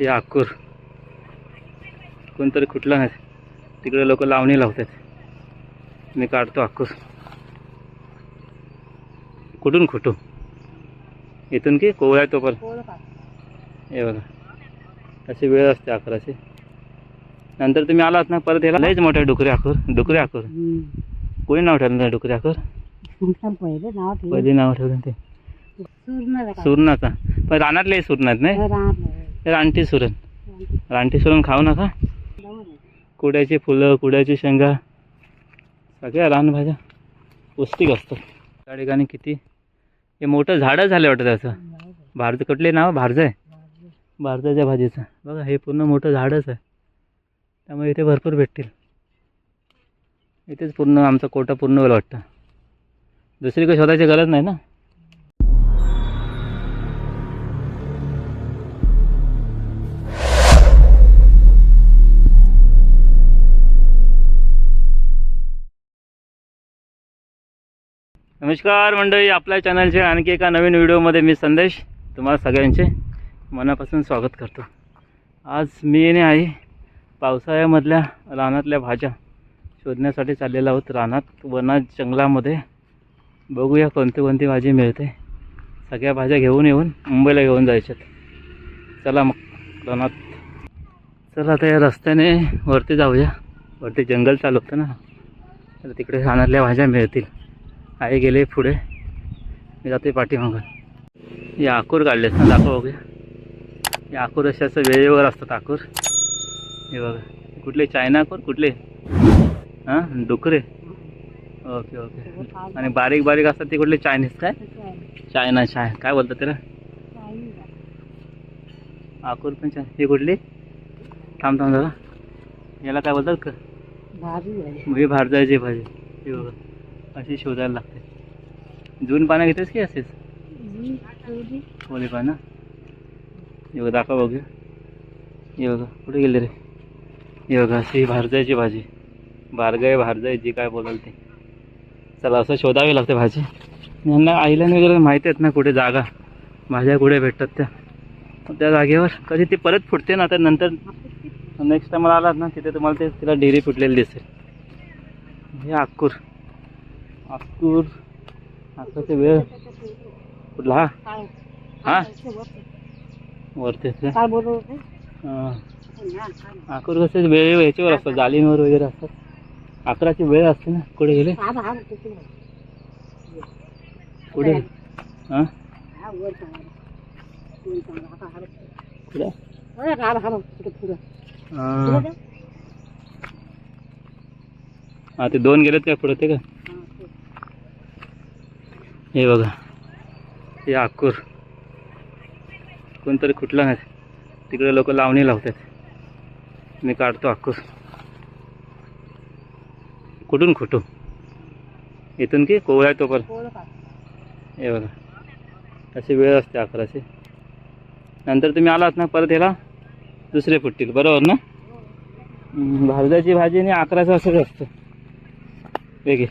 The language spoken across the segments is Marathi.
हे आकूर. कोणतरी कुठला नाही तिकडे लोक लावणी लावतात. मी काढतो आकूर. कुठून कुठू इथून की कोवळा तो पण हे बघा. अशी वेळ असते अकराची नंतर तुम्ही आलात ना परत याला लयच मोठे डुकरे आकूर. डुकरे आकूर. कोणी नाव ठेवलं नाही डुकरे आकूर? पहिले नाव ठेवलं. ते? सुरणाचा पण रानातले सुरणात नाही? रानटी सुरण रानटी सुरण खाऊ नका. कुड्याची फुलं कुड्याची शेंगा. सगळ्या रानभाज्या पौष्टिक असतात. त्या ठिकाणी किती? हे मोठं झाडं झालं वाटतं त्याचं. जाऊ भारत कुठले नाव? भारज आहे. भारताच्या भाजीचं. बघा हे पूर्ण मोठं झाडच आहे. त्यामुळे इथे भरपूर भेटतील. इथेच पूर्ण आमचा कोटा पूर्ण वेळ वाटतं. दुसरीकडे शोधायची गरज नाही ना? नमस्कार मंडळी आपल्या चॅनलचे आणखी एका नवीन व्हिडिओमध्ये मी संदेश तुम्हाला सगळ्यांचे मनापासून स्वागत करतो. आज मी आणि आई पावसाळ्यामधल्या रानातल्या भाज्या शोधण्यासाठी चाललेलो आहोत. रानात वनात जंगलामध्ये बघूया कोणती कोणती भाजी मिळते. सगळ्या भाज्या घेऊन येऊन मुंबईला घेऊन जायच्यात. चला मग रानात. चला आता या रस्त्याने वरती जाऊया. वरती जंगल चालू होतं ना. तर तिकडे रानातल्या भाज्या मिळतील. आई गेले पुढे. मी जाते पाठीमागून हे आकूर काढलेत ना दाखव बघूया. हे आकूर असे असं वेळेवर असतात आकूर. हे बघा. कुठले? चायना आकूर? कुठले? हां? डुकरे? Okay okay. आणि बारीक बारीक असतात ते कुठले? चायनीज काय? चायना चाय. काय बोलतात त्याला? आकूर पण चाय. हे कुठली? थांब थांब जरा. याला काय बोलतात? का. हे भारताची भाजी. हे बघा. अशी शोधायला लागते. जून पानं घेतेस की असेच. ओली पानं? हे बघा दाखवा बघूया हे बघा कुठे गेले रे? हे बघा अशी भारताची भाजी. बारगाय भारजाय जी काय बोलाल ते. चला असं शोधावी लागते भाजी. यांना आईला वगैरे माहिती आहेत ना कुठे जागा. भाज्या कुठे भेटतात त्या. त्या जागेवर. कधी ती परत फुटते ना तर नंतर नेक्स्ट टाइम आलात ना तिथे तुम्हाला ते तिला डेरी फुटलेली दिसेल. हे आकूर. आकूर आकूरचे वेळ कुठला हा? हा? वरती. काय बोलत होते? आकूर कसे वेळ याच्यावर असतात जालींवर वगैरे असतात अकराची वेळ असते ना कुठे गेले. कुठे हां. कुठे ते दोन गेलेत काय पुढे ते का. हे बघा. हे आकूर. कोणतरी कुठला नाही तिकडे लोक लावणी लावतात. मी काढतो आकूर. कुठून खुटू इथून की कोवळा तो पण हे बघा. अशी वेळ असते अकराची नंतर तुम्ही आलात ना परत याला? दुसरे फुटतील बरोबर ना? हम्म, भारताची भाजी आणि अकराचं असंच असतं. वेगळे.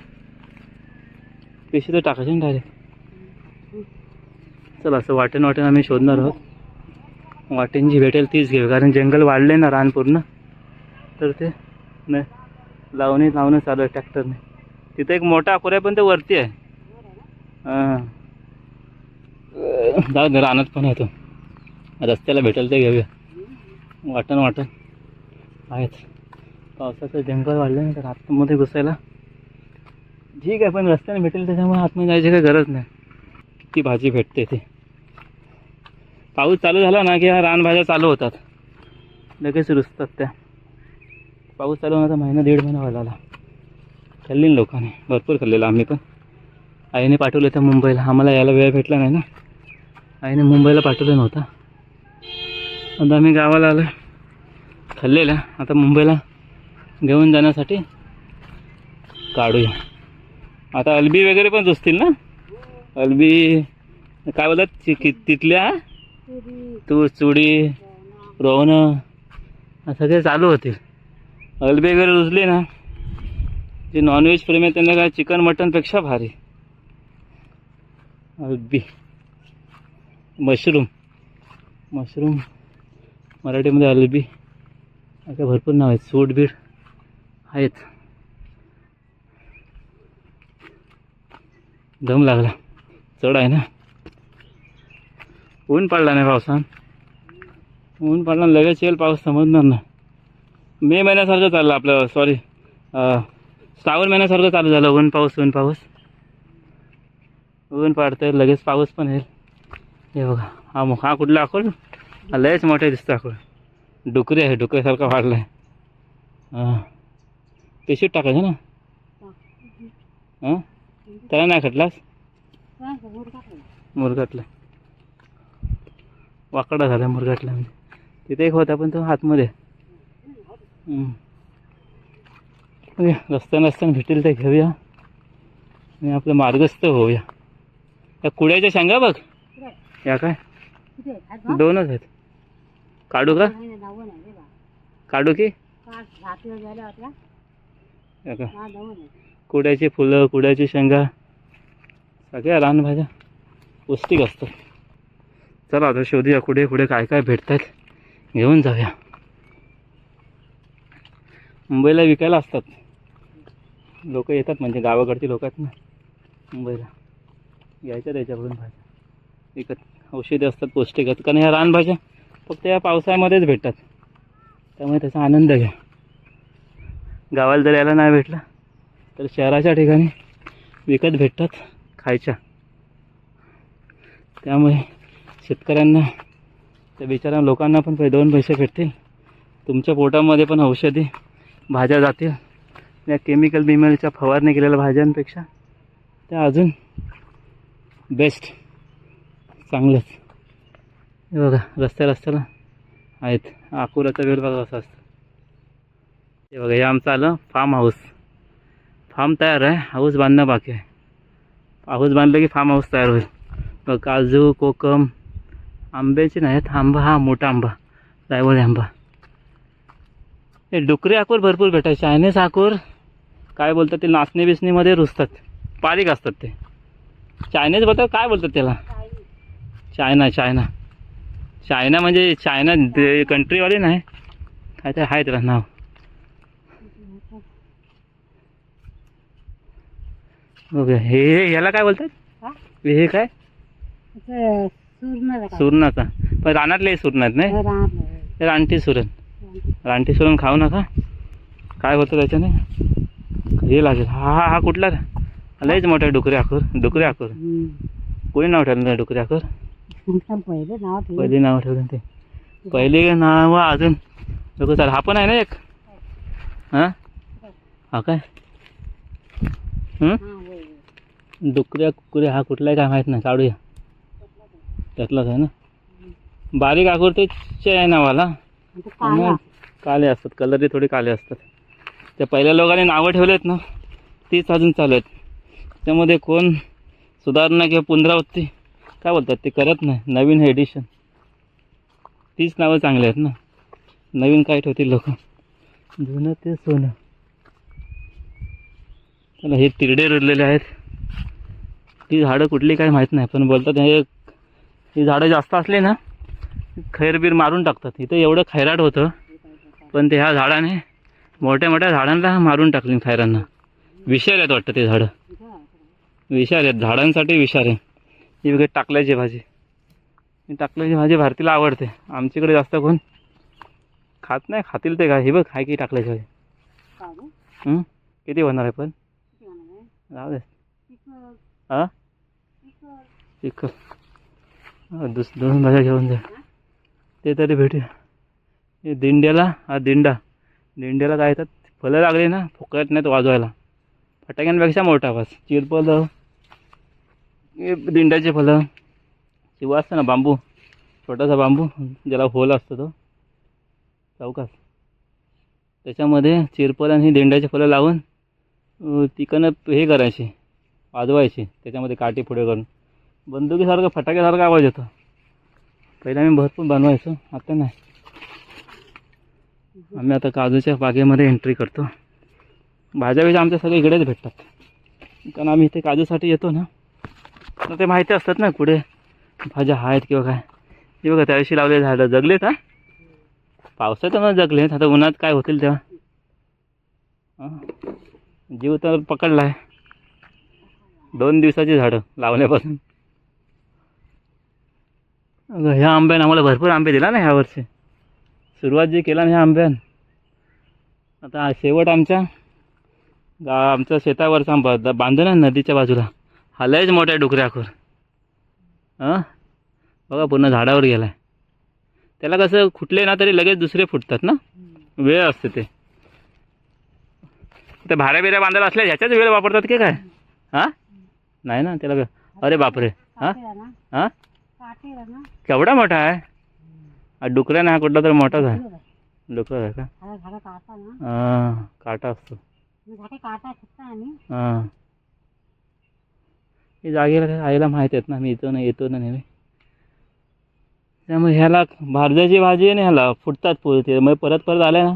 पिशी तर टाकायची ना डायरेक्ट चला असं वाटेन वाटेन आम्ही शोधणार आहोत. वाटेन जी भेटेल तीच घेऊ कारण जंगल वाढले ना रान पूर्ण. तर ते नाही लावणी लावणं चालू आहे ट्रॅक्टरने. तिथं एक मोठा अकोरा आहे पण ते वरती आहे. हां. जाऊ दे रानात पण येतो रस्त्याला भेटेल ते घेऊया. वाटण वाटण. आहेत. पावसाचं जंगल वाढलं ना तर आतमध्ये घुसायला. ठीक आहे पण रस्त्याने भेटेल त्याच्यामुळे आतमध्ये जायची काही गरज नाही. किती भाजी भेटते ती. पाऊस चालू झाला ना की ह्या रानभाज्या चालू होतात. लगेच रुजतात त्या. पाऊस चालू होण्याचा महिना दीड महिना व्हायला आला खाल्ली ना लोकांनी. भरपूर खाल्लेलं आम्ही पण. आईने पाठवलं त्या मुंबईला. आम्हाला यायला वेळ भेटला नाही ना. आईने मुंबईला पाठवलं नव्हता. आता आम्ही गावाला आलो खाल्लेलं आता मुंबईला घेऊन जाण्यासाठी काढूया. आता अलबी वगैरे पण रुजतील ना? अलबी काय बोलतात? तिथल्या तूर चुडी रोवणं सगळे चालू होतील अलबे वगैरे रुजले ना. ते नॉनव्हेज प्रेमी आहे त्यांना काय चिकन मटनपेक्षा भारी. अलबी मशरूम मशरूम मराठीमध्ये अलबी असे भरपूर नाव आहेत. सूट बीड आहेत. दम लागला. चढ आहे ना. ऊन पडला नाही पावसानं. ऊन पडला लगेच येईल पाऊस समजणार ना मे महिन्यासारखं चाललं आपलं सॉरी श्रावण महिन्यासारखं चालू झालं ऊन पाऊस ऊन पाऊस. ऊन पडतंय लगेच पाऊस पण येईल. हे बघा हा मग हा कुठला अकोल? लयच मोठे दिसतं अकोल. डुकरी आहे डुकऱ्यासारखा वाढला आहे हां पिशीत टाकायचं ना? हां? त्याला नाही खटलास? मुरगाटला वाकडा झाला मुरगाटला म्हणजे तिथे एक होता पण तो आतमध्ये. म्हणजे रस्त्यानं रस्त्यानं भेटेल ते घेऊया. आणि आपलं मार्गस्थ होऊया. या कुड्याच्या शेंगा बघ. या काय? दोनच आहेत. काढू का. काढू की? कुड्याची फुलं कुड्याची शेंगा. सगळ्या लहान भाज्या पौष्टिक असतात. चला आता शोधूया कुठे कुठे काय काय भेटत आहेत घेऊन जाऊया. मुंबईला विकायला असतात. लोक येतात म्हणजे गावाकडची लोक आहेत ना. मुंबईला. घ्यायच्या त्याच्याकडून भाज्या. विकत औषधे असतात पौष्टिक असतात. कारण ह्या रानभाज्या फक्त या पावसाळ्यामध्येच भेटतात. त्यामुळे त्याचा आनंद घ्या. गावाला जर यायला नाही भेटला तर शहराच्या ठिकाणी विकत भेटतात खायच्या. त्यामुळे शेतकऱ्यांना त्या बिचाऱ्या लोकांना पण पै दोन पैसे भेटतील. तुमच्या पोटामध्ये पण औषधी भाज्या जातील. या केमिकल बिमारीच्या फवारणी केलेल्या भाज्यांपेक्षा त्या अजून बेस्ट चांगलंच. हे बघा रस्त्या रस्त्याला आहेत. अकोल्याचा वेळ बघा असं असतं. हे बघा हे आमचं आलं फार्म हाऊस फार्म तयार आहे हाऊस बांधणं बाकी आहे. हाऊस बांधलं की फार्म हाऊस तयार होईल. मग काजू कोकम आंब्याचे नाहीत आंबा हा मोठा आंबा रायवळी आंबा. हे डुकरी आकूर भरपूर भेटायचे चायनीज आकूर काय बोलतात ते नाचणी बिचणीमध्ये रुजतात बारीक असतात ते. चायनीज बोलतात काय बोलतात त्याला? China China. चायना म्हणजे चायना कंट्रीवाली नाही काय ते आहे त्याला नाव. ओके हे हे- ह्याला काय बोलतात? हा? हे काय? सुरणाचा पण रानातले सुरणात नाही? हे. हे. रानटी सुरण रानटी सुरण खाऊ नका. काय होतं त्याच्याने? हे लागेल. हा हा हा कुठला? लयच मोठा डुकरी आखूर डुकरी आखूर. कोणी नाव ठेवलं नाही डुकरी आखूर पहिले नाव ठेवलं. ते. पहिली नाव अजून. लोक चाल हा पण आहे ना एक? हां? हा काय. डुकऱ्या कुकऱ्या हा कुठला आहे काय माहीत नाही. काढूया. त्यातलाच आहे ना? बारीक आखूर ते चायनावाला आणि तो काळा. मग काले असतात. कलरही थोडे काले असतात. त्या पहिल्या लोकांनी नावं ठेवलेत ना तीच अजून चालू आहेत. त्यामध्ये कोण? सुधारणा किंवा पुनरावृत्ती? काय बोलतात? ते करत नाही. नवीन एडिशन तीच नावं चांगली आहेत ना? नवीन काय ठेवतील लोक? जुनं ते सोनं. चला हे तिरडे रुरलेले आहेत. ती झाडं कुठली काय माहीत नाही पण बोलतात हे ही झाडं जास्त असली ना खैरबीर मारून टाकतात. इथं एवढं खैराट होतं. पण ते ह्या झाडाने मोठ्या मोठ्या झाडांना मारून टाकली खैरांना. विषार आहेत वाटतं ते झाडं. विषार आहेत. झाडांसाठी विषार आहे. ही वगैरे टाकल्याची भाजी. ही टाकल्याची भाजी भारतीला आवडते. आमच्याकडे जास्त कोण खात नाही. खातील ते काय? हे बघ हाय की टाकल्याची भाजी? किती होणार आहे पण? राहू दे. हां तिखट. दुस दोन भाज्या घेऊन जा. ते तरी भेटूया. हे दिंड्याला हा दिंडा. दिंड्याला काय येतात फळं लागली ना फुकट नाहीत वाजवायला. फटाक्यांपेक्षा मोठा आवाज चिरपलं हे दिंड्याचे फळं. किंवा असतं ना बांबू. छोटासा बांबू ज्याला होल असतो तो. चौकास त्याच्यामध्ये चिरपल आणि दिंड्याचे फळं लावून अं, तिकडनं हे करायची. वाजवायची. त्याच्यामध्ये काठी पुढे करून. बंदुकीसारखं फटाक्यासारखा आवाज येतो. पहिले आम्ही भरपूर बनवायचो आता नाही. आम्ही आता काजूच्या बागेमध्ये एंट्री करतो. भाज्या बिज्या आमच्या सगळे इकडेच भेटतात. कारण आम्ही इथे काजूसाठी येतो ना. तर ते माहिती असतात ना कुठे भाज्या आहेत किंवा काय. हे बघा त्या दिवशी लावले झाडं. जगलेत हा? पावसात जगले आता उन्हात काय होतील तेव्हा? जीव तर पकडला आहे दोन दिवसाची झाडं लावल्यापासून ह्या आंब्यानं आम्हाला भरपूर आंबे दिला ना ह्या वर्षी सुरुवात जी केला ना ह्या आंब्यानं. आता शेवट आमच्या गा आमच्या शेतावरचा आंबा द- बांधून आहे नदीच्या बाजूला. हा लयच मोठ्या डुकऱ्याखोर हां बघा पूर्ण झाडावर गेला आहे त्याला कसं खुटले ना तरी लगेच दुसरे फुटतात ना? वेळ असते ते. ते भाऱ्या बिऱ्या बांधायला असल्या ह्याच्याच वेळ वापरतात की काय? हां? नाही ना त्याला अरे बापरे. हां? हां? केवढा मोठा आहे? हा डुकऱ्या ना हा कुठला तर आहे बरोबर. डुकर आहे. का? काटा असतो. हां. हे जागेला आईला माहीत आहेत ना मी येतो ना येतो ना नेहमी. त्यामुळे ह्याला भारजाची भाजी आहे ना ह्याला फुटतात पोळी ते. मग परत परत आल्या ना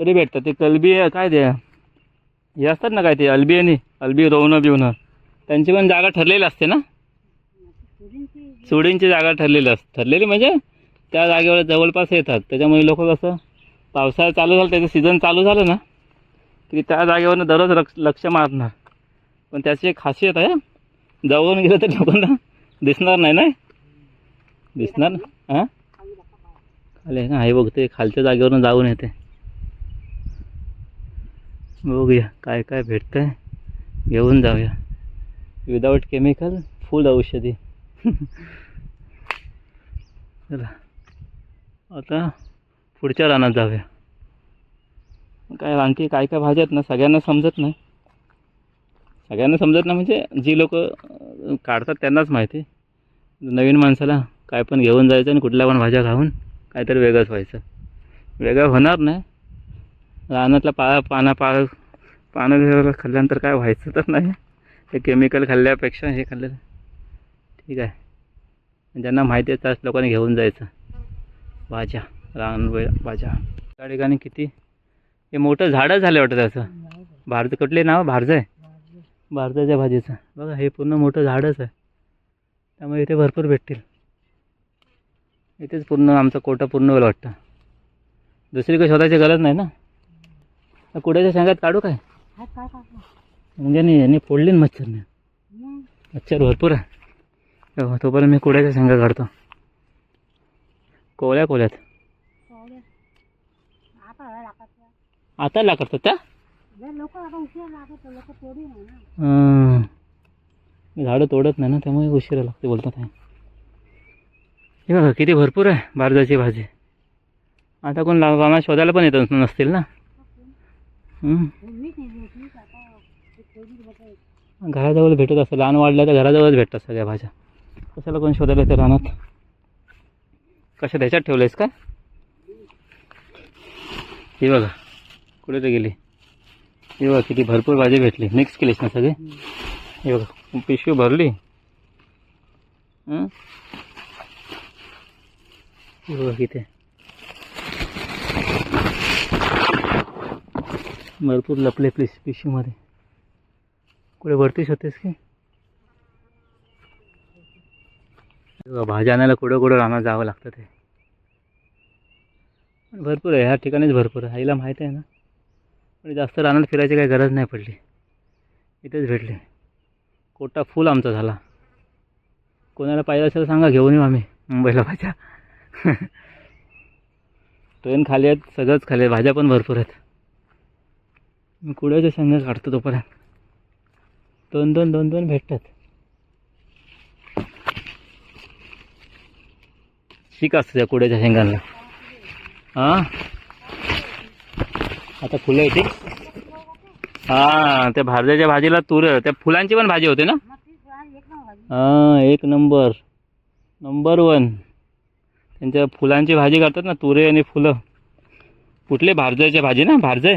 तरी भेटतात. ते कलबी काय ते? हे असतात ना काय ते अलबी आणि अलबी रोवणं बिवणं त्यांची पण जागा ठरलेली असते ना? सोडींची जागा ठरलेली असते ठरलेली म्हणजे त्या जागेवर जवळपास येतात. त्याच्यामुळे लोक कसं पावसाळा चालू झालं त्याचं सीझन चालू झालं ना की त्या जागेवरनं दररोज लक्ष लक्ष मारणार. पण त्याची एक खासियत आहे जवळून गेलं तर लोकांना दिसणार नाही ना? दिसणार हां? खाली ना? आई बघते खालच्या जागेवरून जाऊन येते. बघूया काय काय भेटतंय. घेऊन जाऊया. विदाऊट केमिकल फुल औषधी. चला. आता पुढच्या रानात जाऊया. काय आणखी काय काय भाज्या आहेत ना सगळ्यांना समजत नाही. सगळ्यांना समजत नाही म्हणजे जी लोक काढतात त्यांनाच माहिती. नवीन माणसाला काय पण घेऊन जायचं आणि कुठल्या पण भाज्या खाऊन काहीतरी वेगळंच व्हायचं. वेगळं होणार नाही. रानातला पा पाना पा पानं खाल्ल्यानंतर काय व्हायचं तर नाही. हे केमिकल खाल्ल्यापेक्षा हे खाल्लेलं ठीक आहे. ज्यांना माहिती आहे त्याच लोकांनी घेऊन जायचं. भाज्या रान भाज्या. त्या ठिकाणी किती? हे मोठं झाडं झालं वाटतं त्याचं. भारत कुठले नाव? भारज आहे? भारताच्या भाजीचं. बघा हे पूर्ण मोठं झाडच आहे. त्यामुळे इथे भरपूर भेटतील. इथेच पूर्ण आमचं कोटा पूर्ण होईल वाटतं. दुसरीकडे शोधायची गरज नाही ना? कुड्याच्या शेंगात काढू काय? म्हणजे नाही यांनी फोडली ना मच्छरने. मच्छर भरपूर आहे. तोपर्यंत मी कुड्याच्या शेंगा काढतो. कोवळ्या कोल्यात आता त्या. ला करतात त्या? लागत झाडं तोडत नाही ना त्यामुळे उशिरा लागते बोलतात हे बघा किती भरपूर आहे बारदाची भाजी. आता कोण ला- शोधायला पण येत नसतील ना. घराजवळ भेटत असतं लहान वाढल्या तर घराजवळच भेटतात सगळ्या भाज्या. कशाला कोण शोधायला येते रानात? कशा त्याच्यात ठेवलंयस का? हे बघा कुठे तर गेली. हे बघा किती भरपूर भाजी भेटली. मिक्स केलीस ना सगळे? हे बघा पिशवी भरली. हे? बघा किती. भरपूर लपले प्लीज पिशवीमध्ये. कुठे वरतीच होतेस की? भाजी भाज्या आणायला कुठं कुठं रानात जावं लागतं ते. भरपूर आहे ह्या ठिकाणीच भरपूर आहे. आईला माहीत आहे ना. पण जास्त रानात फिरायची काही गरज नाही पडली. इथेच भेटले. कोटा फुल आमचा झाला. कोणाला पाहिजे असेल सांगा घेऊन येऊ आम्ही मुंबईला भाज्या. ट्रेन खाली आहेत सगळंच खाली आहे भाज्या पण भरपूर आहेत. मी कुड्याच्या शेंगा काढतो तोपर्यंत. दोन दोन दोन दोन भेटतात. शीक असतं त्या कुड्याच्या शेंगांना. हां? आता फुलं येते हां त्या भारजाच्या भाजीला तुर त्या फुलांची पण भाजी होते ना? एक नंबर हां एक नंबर. Number one. त्यांच्या फुलांची भाजी करतात ना तुरे आणि फुलं. कुठले? भारजाची भाजी ना? भारजय?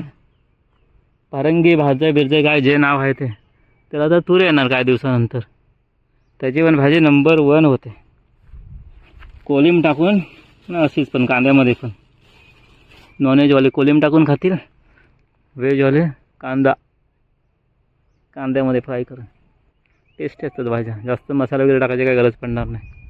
पारंगी भारजय बिरजय काय जे नाव आहे ते. त्याला आता तुरे येणार काय दिवसानंतर? त्याची पण भाजी नंबर वन होते. कोलिम टाकून ना अशीच पण कांद्यामध्ये पण. नॉनव्हेजवाले कोलिम टाकून खातील. व्हेजवाले कांदा. कांद्यामध्ये फ्राय करून. टेस्टी असतात भाज्या. जास्त मसाला वगैरे टाकायची काही गरज पडणार नाही.